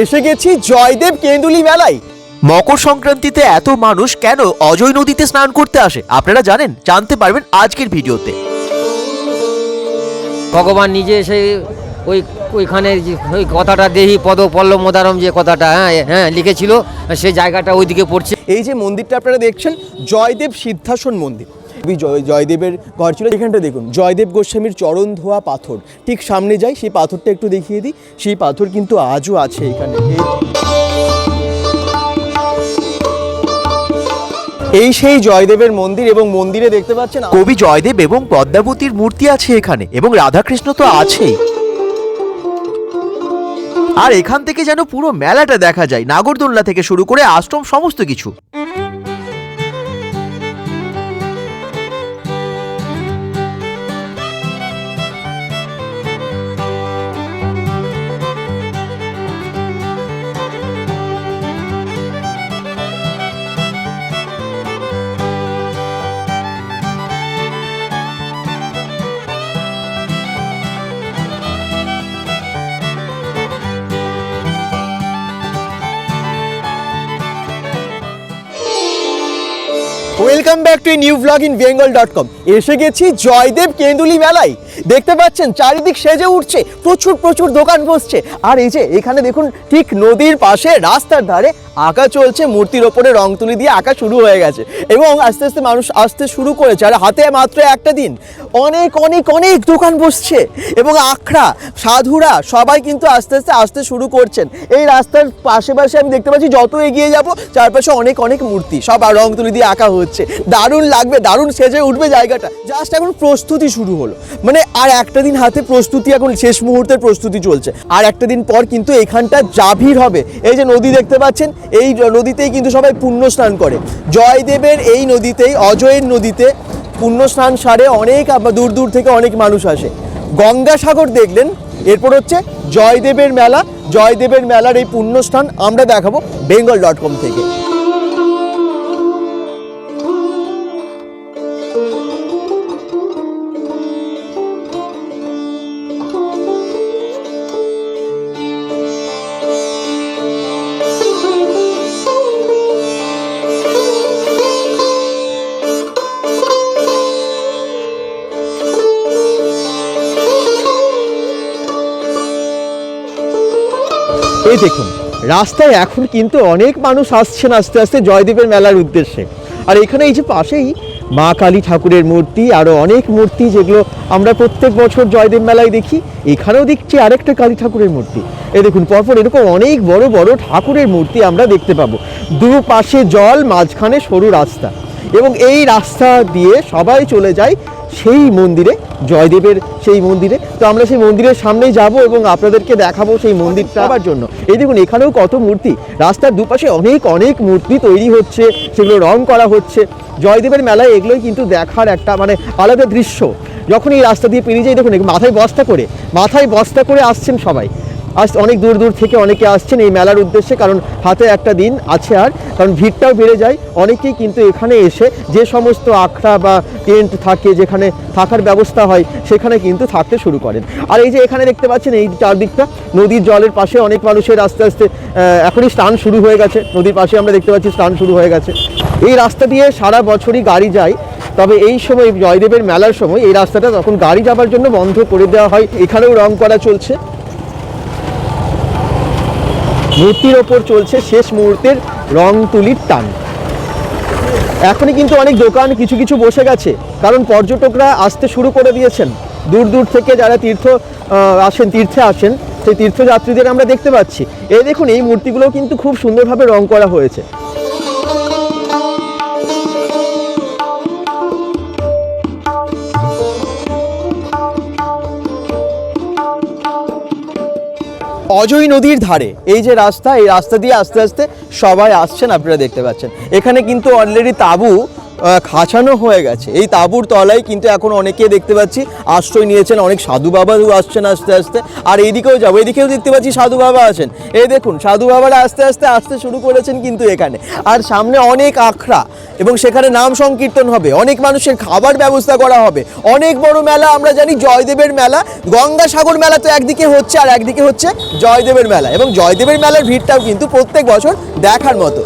এসে গেছি জয়দেব কেন্দুলি মেলায়। মকর সংক্রান্তিতে এত মানুষ কেন অজয় নদীতে স্নান করতে আসে? আপনারা জানেন জানতে পারবেন আজকের ভিডিওতে। ভগবান নিজে এসে ওই ওইখানে যে ওই কথাটা দেহি পদ পল্লব মোদারম যে কথাটা হ্যাঁ হ্যাঁ লিখেছিল সেই জায়গাটা ওইদিকে পড়ছে। এই যে মন্দিরটা আপনারা দেখছেন জয়দেব সিদ্ধাসন মন্দির। জয়- জয়দেবের ঘর ছিল। এখানটা দেখুন, জয়দেব গোস্বামীর চরণ ধোয়া পাথর। ঠিক সামনে যাই, সেই পাথরটা একটু দেখিয়ে দিই। সেই পাথর কিন্তু আজও আছে এখানে। এই সেই জয়দেবের মন্দির এবং মন্দিরে দেখতে পাচ্ছেন কবি জয়দেব এবং পদ্মাবতীর মূর্তি আছে এখানে, এবং রাধাকৃষ্ণ তো আছেই আর এখান থেকে যেন পুরো মেলাটা দেখা যায় নাগরদোল্লা থেকে শুরু করে আশ্রম, সমস্ত কিছু। Welcome back to new blog in Bengal dot com এসে গেছি জয়দেব কেন্দুলি মেলায়। দেখতে পাচ্ছেন, চারিদিক সেজে উঠছে, প্রচুর প্রচুর দোকান বসছে। আর এই যে, এখানে দেখুন, ঠিক নদীর পাশে, রাস্তার ধারে আঁকা চলছে, মূর্তির ওপরে রং তুলি দিয়ে আঁকা শুরু হয়ে গেছে। এবং আস্তে আস্তে মানুষ আসতে শুরু করেছে, আর হাতে মাত্র একটা দিন। অনেক অনেক অনেক দোকান বসছে। এবং আখড়া, সাধুরা সবাই কিন্তু আস্তে আস্তে আসতে শুরু করছেন। এই রাস্তার পাশে পাশে আমি দেখতে পাচ্ছি, যত এগিয়ে যাব, চারপাশে অনেক অনেক মূর্তি। সব রং তুলি দিয়ে আঁকা হচ্ছে। দারুণ লাগবে, দারুণ সেজে উঠবে জায়গাটা। জাস্ট এখন প্রস্তুতি শুরু হলো। মানে আর একটা দিন হাতে প্রস্তুতি, এখন শেষ মুহূর্তের প্রস্তুতি চলছে। আর একটা দিন পর কিন্তু এখানটা জাভির হবে। এই যে নদী দেখতে পাচ্ছেন, এই নদীতেই কিন্তু সবাই পুণ্য স্নান করে। জয়দেবের এই নদীতেই, অজয়ের নদীতে পুণ্য স্নান সারে অনেক দূর দূর থেকে অনেক মানুষ আসে। গঙ্গাসাগর দেখলেন, এরপর হচ্ছে জয়দেবের মেলা। জয়দেবের মেলার এই পুণ্যস্থান আমরা দেখাবো বেঙ্গল ডট কম থেকে। এই দেখুন, রাস্তায় এখন কিন্তু অনেক মানুষ আসছেন আস্তে আস্তে জয়দেবের মেলার উদ্দেশ্যে। আর এখানে এই যে পাশেই মা কালী ঠাকুরের মূর্তি আরও অনেক মূর্তি যেগুলো আমরা প্রত্যেক বছর জয়দেব মেলায় দেখি, এখানেও দেখছি আরেকটা কালী ঠাকুরের মূর্তি। এই দেখুন, পরপর এরকম অনেক বড় বড় ঠাকুরের মূর্তি আমরা দেখতে পাবো। দুপাশে জল, মাঝখানে সরু রাস্তা। এবং এই রাস্তা দিয়ে সবাই চলে যায় সেই মন্দিরে জয়দেবের সেই মন্দিরে। তো আমরা সেই মন্দিরের সামনেই যাব এবং আপনাদেরকে দেখাবো সেই মন্দিরটা আবার জন্য। এই দেখুন এখানেও কত মূর্তি। রাস্তার দুপাশে অনেক অনেক মূর্তি তৈরি হচ্ছে সেগুলো রং করা হচ্ছে। জয়দেবের মেলায় এগুলোই কিন্তু দেখার একটা মানে আলাদা দৃশ্য। যখন এই রাস্তা দিয়ে পেরিয়ে যাই দেখুন মাথায় বস্তা করে মাথায় বস্তা করে আসছেন সবাই। আজ অনেক দূর দূর থেকে অনেকে আসছেন এই মেলার উদ্দেশ্যে, কারণ হাতে একটা দিন আছে আর, কারণ ভিড়টাও বেড়ে যায়। অনেকেই কিন্তু এখানে এসে যে সমস্ত আখড়া বা টেন্ট থাকে, যেখানে থাকার ব্যবস্থা হয়, সেখানে কিন্তু থাকতে শুরু করেন। আর এই যে এখানে দেখতে পাচ্ছেন, এই চারদিকটা, নদীর জলের পাশে অনেক মানুষের আস্তে আস্তে এখনই স্নান শুরু হয়ে গেছে। নদীর পাশে আমরা দেখতে পাচ্ছি স্নান শুরু হয়ে গেছে। এই রাস্তা দিয়ে সারা বছরই গাড়ি যায়, তবে এই সময় জয়দেবের মেলার সময় এই রাস্তাটা তখন গাড়ি যাবার জন্য বন্ধ করে দেওয়া হয়। এখানেও রং করা চলছে। মূর্তির ওপর চলছে শেষ মুহূর্তের রং তুলির টান। এখনই কিন্তু অনেক দোকান কিছু কিছু বসে গেছে, কারণ পর্যটকরা আসতে শুরু করে দিয়েছেন। দূর দূর থেকে যারা তীর্থ আসেন, তীর্থে আসেন, সেই তীর্থযাত্রীদের আমরা দেখতে পাচ্ছি। এই দেখুন, এই মূর্তিগুলো কিন্তু খুব সুন্দরভাবে রং করা হয়েছে। অজয় নদীর ধারে। এই যে রাস্তা, এই রাস্তা দিয়ে আস্তে আস্তে সবাই আসছেন, আপনারা দেখতে পাচ্ছেন। এখানে কিন্তু অলরেডি তাঁবু খাঁচানো হয়ে গেছে। এই তাঁবুর তলায় কিন্তু এখন অনেকে দেখতে পাচ্ছি আশ্রয় নিয়েছেন, অনেক সাধু বাবাও আসছেন আস্তে আস্তে। আর এইদিকেও যাব, এদিকেও দেখতে পাচ্ছি সাধু বাবা আছেন। এই দেখুন, সাধু বাবারা আস্তে আস্তে আসতে শুরু করেছেন কিন্তু এখানে। আর সামনে অনেক আখড়া, এবং সেখানে নাম সংকীর্তন হবে, অনেক মানুষের খাবার ব্যবস্থা করা হবে। অনেক বড় মেলা, আমরা জানি জয়দেবের মেলা। গঙ্গাসাগর মেলা তো একদিকে হচ্ছে, আর একদিকে হচ্ছে জয়দেবের মেলা। এবং জয়দেবের মেলার ভিড়টাও কিন্তু প্রত্যেক বছর দেখার মতো।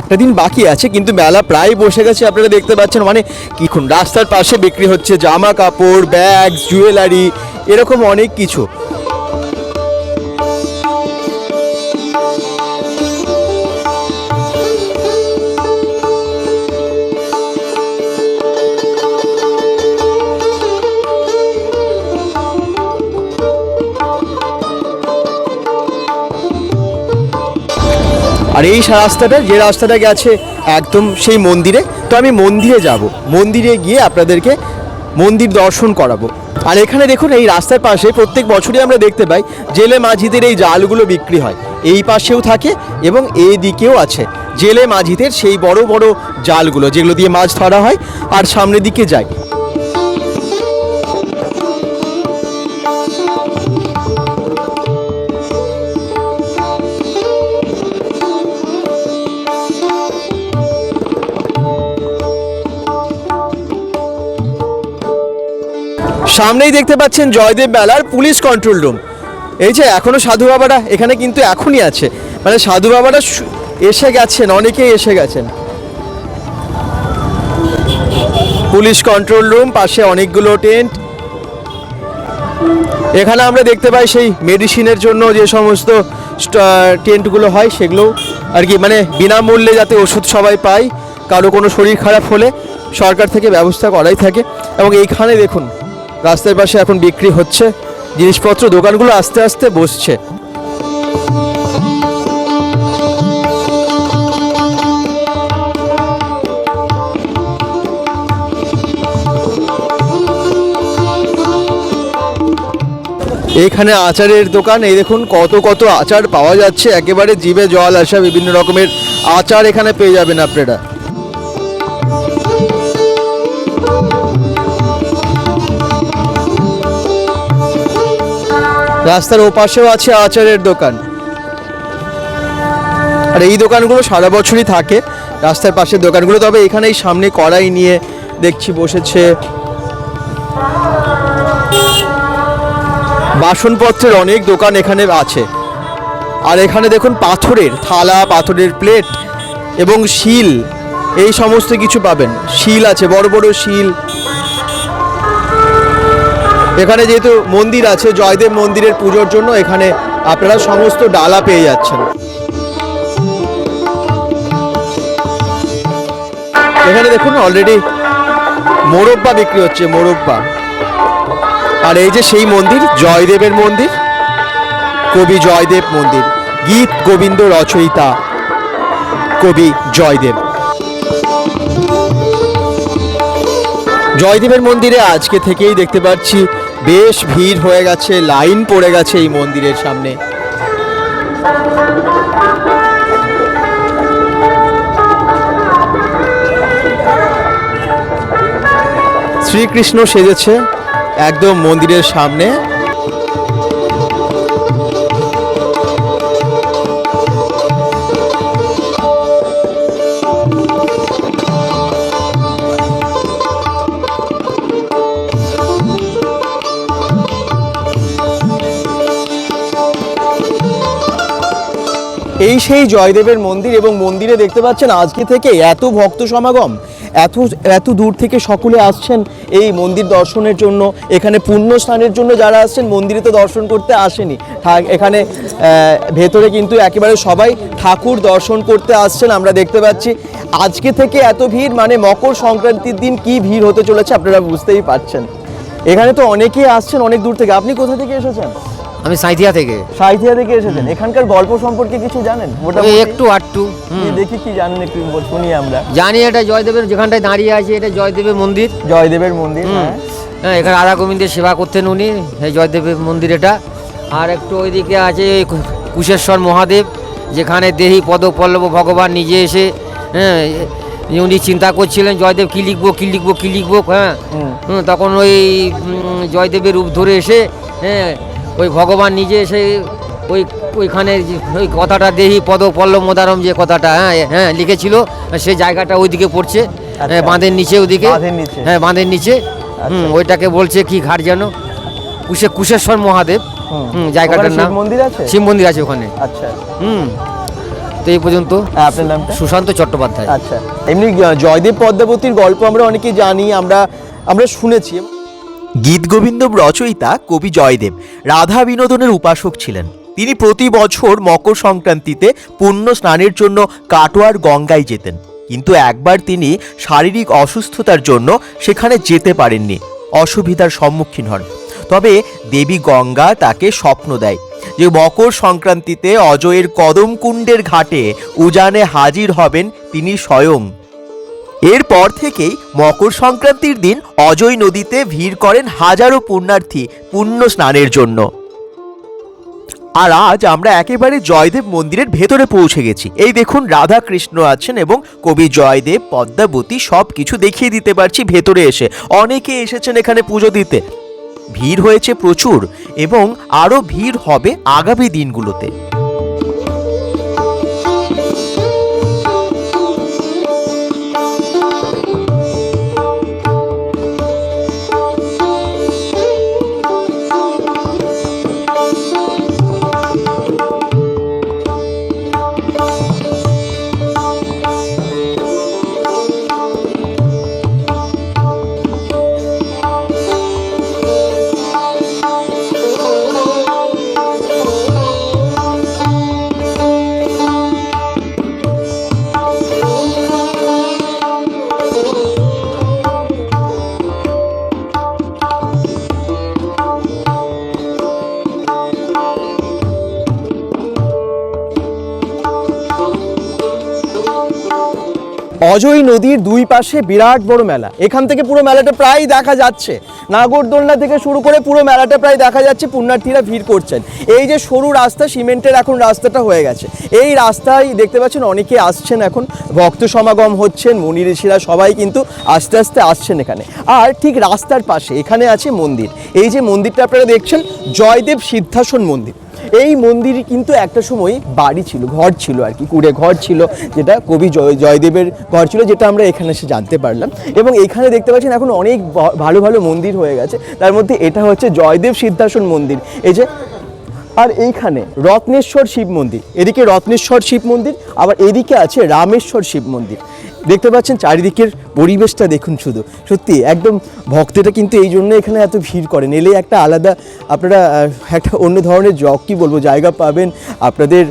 একটা দিন বাকি আছে, কিন্তু মেলা প্রায় বসে গেছে, আপনারা দেখতে পাচ্ছেন। মানে কিখন, রাস্তার পাশে বিক্রি হচ্ছে জামা কাপড় ব্যাগ জুয়েলারি এরকম অনেক কিছু। আর এই রাস্তাটা, যে রাস্তাটা গেছে একদম সেই মন্দিরে। তো আমি মন্দিরে যাব। মন্দিরে গিয়ে আপনাদেরকে মন্দির দর্শন করাবো। আর এখানে দেখুন, এই রাস্তার পাশে প্রত্যেক বছরই আমরা দেখতে পাই, জেলে মাঝিদের এই জালগুলো বিক্রি হয়। এই পাশেও থাকে এবং এই দিকেও আছে। জেলে মাঝিদের সেই বড় বড় জালগুলো, যেগুলো দিয়ে মাছ ধরা হয়, আর সামনের দিকে যায়। সামনেই দেখতে পাচ্ছেন জয়দেব মেলার পুলিশ কন্ট্রোল রুম এই যে এখনও সাধু বাবারা এখানে কিন্তু এখনই আছে। মানে সাধু বাবারা এসে গেছেন, অনেকেই এসে গেছেন। পুলিশ কন্ট্রোল রুম পাশে অনেকগুলো টেন্ট এখানে আমরা দেখতে পাই সেই মেডিসিনের জন্য যে সমস্ত টেন্টগুলো হয় সেগুলো আর কি মানে বিনামূল্যে যাতে ওষুধ সবাই পায়, কারও কোনো শরীর খারাপ হলে সরকার থেকে ব্যবস্থা করাই থাকে। এবং এইখানে দেখুন রাস্তার পাশে এখন বিক্রি হচ্ছে, জিনিসপত্র, দোকানগুলো আস্তে আস্তে বসছে। এখানে আচারের দোকান, এই দেখুন কত কত আচার পাওয়া যাচ্ছে, একেবারে জিভে জল আসা বিভিন্ন রকমের আচার এখানে পেয়ে যাবেন আপনারা। রাস্তার ওপাশেও আছে আচারের দোকান। আর এই দোকানগুলো সারা বছরই থাকে, রাস্তার পাশের দোকানগুলো। তবে এখানে এই সামনে কড়াই নিয়ে দেখছি বসেছে বাসনপত্রের অনেক দোকান এখানে আছে। আর এখানে দেখুন পাথরের থালা, পাথরের প্লেট এবং শিল, এই সমস্ত কিছু পাবেন। শিল আছে, বড় বড় শিল। এখানে যেহেতু মন্দির আছে, জয়দেব মন্দিরের পুজোর জন্য এখানে আপনারা সমস্ত ডালা পেয়ে যাচ্ছেন। এখানে দেখুন অলরেডি মোরব্বা বিক্রি হচ্ছে, মোরব্বা। আর এই যে সেই মন্দির, জয়দেবের মন্দির, কবি জয়দেব মন্দির, গীত গোবিন্দ রচয়িতা, কবি জয়দেব। জয়দেবের মন্দিরে আজকে থেকেই দেখতে পাচ্ছি বেশ ভিড় হয়ে গেছে, লাইন পড়ে গেছে এই মন্দিরের সামনে। শ্রীকৃষ্ণ সেজেছে একদম মন্দিরের সামনে। এই সেই জয়দেবের মন্দির এবং মন্দিরে দেখতে পাচ্ছেন আজকে থেকে এত ভক্ত সমাগম, এত এত দূর থেকে সকলে আসছেন এই মন্দির দর্শনের জন্য, এখানে পুণ্য স্নানের জন্য যারা আসছেন মন্দিরে তো দর্শন করতে আসেনি। এখানে ভেতরে কিন্তু একেবারে সবাই ঠাকুর দর্শন করতে আসছেন, আমরা দেখতে পাচ্ছি। আজকে থেকে এত ভিড় মানে মকর সংক্রান্তির দিন কি ভিড় হতে চলেছে আপনারা বুঝতেই পারছেন। এখানে তো অনেকেই আসছেন অনেক দূর থেকে। আপনি কোথা থেকে এসেছেন? আমি সাঁইথিয়া থেকে। সাহিত্যিয়া থেকে এসেছেন? এখানকার গল্প সম্পর্কে কিছু জানেন? মোটামুটি একটু আটটু। দেখি কি জানেন একটু শুনি আমরা। জানি এটা জয়দেবের যেখানটায় দাঁড়িয়ে আছে এটা জয়দেবের মন্দির। জয়দেবের মন্দির হ্যাঁ। হ্যাঁ এখানে রাধা গোবিন্দের সেবা করতেন উনি এই জয়দেবের মন্দির এটা। আর একটু ওইদিকে আছে কুশেশ্বর মহাদেব যেখানে দেহি পদ পল্লব ভগবান নিজে এসে হ্যাঁ উনি চিন্তা করছিলেন জয়দেব কী লিখব কী লিখব কী লিখব হ্যাঁ। তখন ওই জয়দেবের রূপ ধরে এসে হ্যাঁ ওই ভগবান নিজে এসে ওই ওইখানে ওই কথাটা দেহি পদ পল্লব মোদারম যে কথাটা হ্যাঁ হ্যাঁ লিখেছিল সেই জায়গাটা ওইদিকে পড়ছে হ্যাঁ, বাঁধের নিচে ওদিকে নিচে। হ্যাঁ বাঁধের নিচে। হুম ওইটাকে বলছে কি ঘাট যেন? কুশে কুশেশ্বর মহাদেব। হুম। জায়গাটার নাম শিব মন্দির আছে? শিব মন্দির আছে ওখানে। আচ্ছা। হুম তো এই পর্যন্ত হ্যাঁ, আপনার নামটা? সুশান্ত চট্টোপাধ্যায়। আচ্ছা। এমনি জয়দেব পদ্মাবতীর গল্প আমরা অনেকে জানি আমরা আমরা শুনেছি। গীত গোবিন্দ রচয়িতা কবি জয়দেব রাধা বিনোদনের উপাসক ছিলেন। তিনি প্রতি বছর মকর সংক্রান্তিতে পুণ্য স্নানের জন্য কাটোয়ার গঙ্গায় যেতেন। কিন্তু একবার তিনি শারীরিক অসুস্থতার জন্য সেখানে যেতে পারেননি। অসুবিধার সম্মুখীন হন। তবে দেবী গঙ্গা তাকে স্বপ্ন দেয় যে মকর সংক্রান্তিতে অজয়ের কদমকুণ্ডের ঘাটে উজানে হাজির হবেন তিনি স্বয়ং। এরপর থেকেই মকর সংক্রান্তির দিন অজয় নদীতে ভিড় করেন হাজারো পুণ্যার্থী পুণ্য স্নানের জন্য। আর আজ আমরা একেবারে জয়দেব মন্দিরের ভেতরে পৌঁছে গেছি। এই দেখুন রাধা কৃষ্ণ আছেন এবং কবি জয়দেব, পদ্মাবতী সব কিছু দেখিয়ে দিতে পারছি ভেতরে এসে। অনেকে এসেছেন এখানে পুজো দিতে। ভিড় হয়েছে প্রচুর এবং আরও ভিড় হবে আগামী দিনগুলোতে। অজয় নদীর দুই পাশে বিরাট বড় মেলা। এখান থেকে পুরো মেলাটা প্রায় দেখা যাচ্ছে। নাগরদোলনা থেকে শুরু করে পুরো মেলাটা প্রায় দেখা যাচ্ছে, পুণ্যার্থীরা ভিড় করছেন। এই যে সরু রাস্তা, সিমেন্টের এখন রাস্তাটা হয়ে গেছে। এই রাস্তায় দেখতে পাচ্ছেন, অনেকে আসছেন এখন। ভক্ত সমাগম হচ্ছেন, মুনি ঋষিরা সবাই কিন্তু আস্তে আস্তে আসছেন এখানে। আর ঠিক রাস্তার পাশে এখানে আছে মন্দির। এই যে মন্দিরটা আপনারা দেখছেন, জয়দেব সিদ্ধাসন মন্দির। এই মন্দির কিন্তু একটা সময় বাড়ি ছিল, ঘর ছিল আর কি, কুড়ে ঘর ছিল, যেটা কবি জয়, জয়দেবের ঘর ছিল, যেটা আমরা এখানে এসে জানতে পারলাম। এবং এখানে দেখতে পাচ্ছেন এখন অনেক ভালো ভালো মন্দির হয়ে গেছে। তার মধ্যে এটা হচ্ছে জয়দেব সিদ্ধাসন মন্দির। এই যে, আর এইখানে রত্নেশ্বর শিব মন্দির। এদিকে রত্নেশ্বর শিব মন্দির, আবার এদিকে আছে রামেশ্বর শিব মন্দির। দেখতে পাচ্ছেন চারিদিকের পরিবেশটা দেখুন শুধু। সত্যি, একদম ভক্তরা কিন্তু এই জন্য এখানে এত ভিড় করেন। এলে একটা আলাদা আপনারা একটা অন্য ধরনের জগ, কী বলব, জায়গা পাবেন। আপনাদের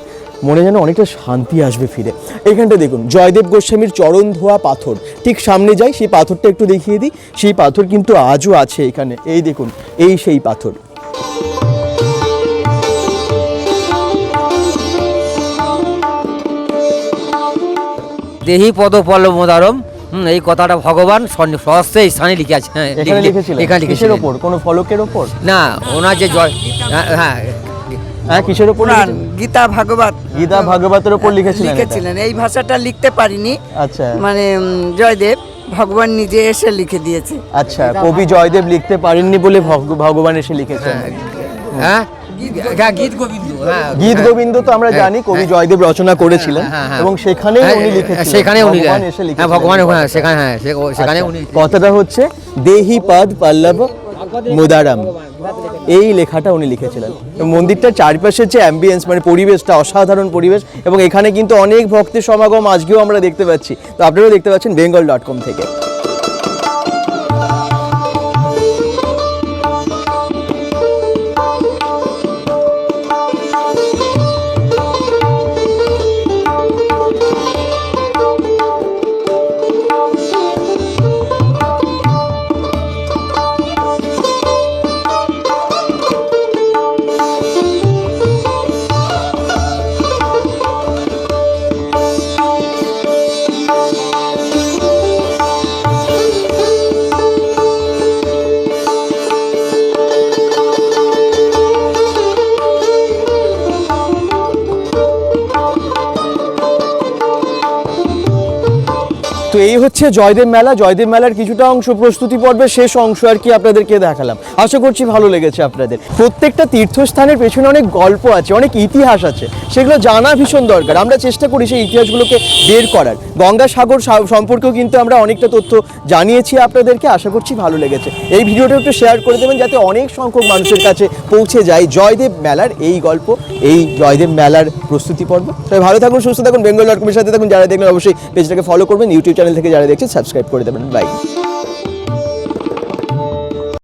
মনে যেন অনেকটা শান্তি আসবে ফিরে। এইখানটা দেখুন, জয়দেব গোস্বামীর চরণ ধোয়া পাথর। ঠিক সামনে যাই, সেই পাথরটা একটু দেখিয়ে দিই। সেই পাথর কিন্তু আজও আছে এখানে। এই দেখুন, এই সেই পাথর। দেহি পদ পল্লব মোদারম। হুম, এই কথাটা ভগবান সহস্তে স্থানে লিখে আছে হ্যাঁ এখানে লিখে- লিখেছিলেন? ওপর? কোনো ফলকের ওপর? না ওনার যে জয় হ্যাঁ, হ্যাঁ। হ্যাঁ কিসের গীতা ভাগবত। গীতা ভাগবতের ওপর লিখেছিলেন লিখেছিলেন। এই ভাষাটা লিখতে পারিনি। আচ্ছা। মানে জয়দেব ভগবান নিজে এসে লিখে দিয়েছে। আচ্ছা কবি জয়দেব লিখতে পারেননি বলে ভগ- ভগবান এসে লিখেছেন। হ্যাঁ হ্যাঁ। গীত গোবিন্দ হ্যাঁ। গীত গোবিন্দ তো আমরা জানি কবি জয়দেব রচনা করেছিলেন হ্যাঁ, হ্যাঁ। এবং সেখানেই হ্যাঁ, উনি লিখেছিলেন। সেখানে উনি এসে হ্যাঁ লিখেছিলেন। ভগবান হ্যাঁ সেখানে হ্যাঁ সেখানে আচ্ছা, উনি কথাটা হচ্ছে দেহি পদ পল্লব মুদারাম। এই লেখাটা উনি লিখেছিলেন। মন্দিরটার চারপাশের যে অ্যাম্বিয়েন্স মানে পরিবেশটা অসাধারণ পরিবেশ এবং এখানে কিন্তু অনেক ভক্তের সমাগম আজকেও আমরা দেখতে পাচ্ছি। তো আপনারাও দেখতে পাচ্ছেন বেঙ্গল ডট কম থেকে। এই হচ্ছে জয়দেব মেলা। জয়দেব মেলার কিছুটা অংশ প্রস্তুতি পর্বে শেষ অংশ আর কি আপনাদেরকে দেখালাম। আশা করছি ভালো লেগেছে আপনাদের। প্রত্যেকটা তীর্থস্থানের পেছনে অনেক গল্প আছে, অনেক ইতিহাস আছে। সেগুলো জানা ভীষণ দরকার। আমরা চেষ্টা করি সেই ইতিহাসগুলোকে বের করার। গঙ্গাসাগর সম্পর্কেও কিন্তু আমরা অনেকটা তথ্য জানিয়েছি আপনাদেরকে। আশা করছি ভালো লেগেছে। এই ভিডিওটা একটু শেয়ার করে দেবেন যাতে অনেক সংখ্যক মানুষের কাছে পৌঁছে যায় জয়দেব মেলার এই গল্প, এই জয়দেব মেলার প্রস্তুতি পর্ব। তবে ভালো থাকুন, সুস্থ থাকুন, বেঙ্গল ডট কমের সাথে থাকুন। যারা দেখবেন অবশ্যই পেজটাকে ফলো করবেন ইউটিউব চ্যানেল থেকে যারা দেখছেন সাবস্ক্রাইব করে দেবেন। বাই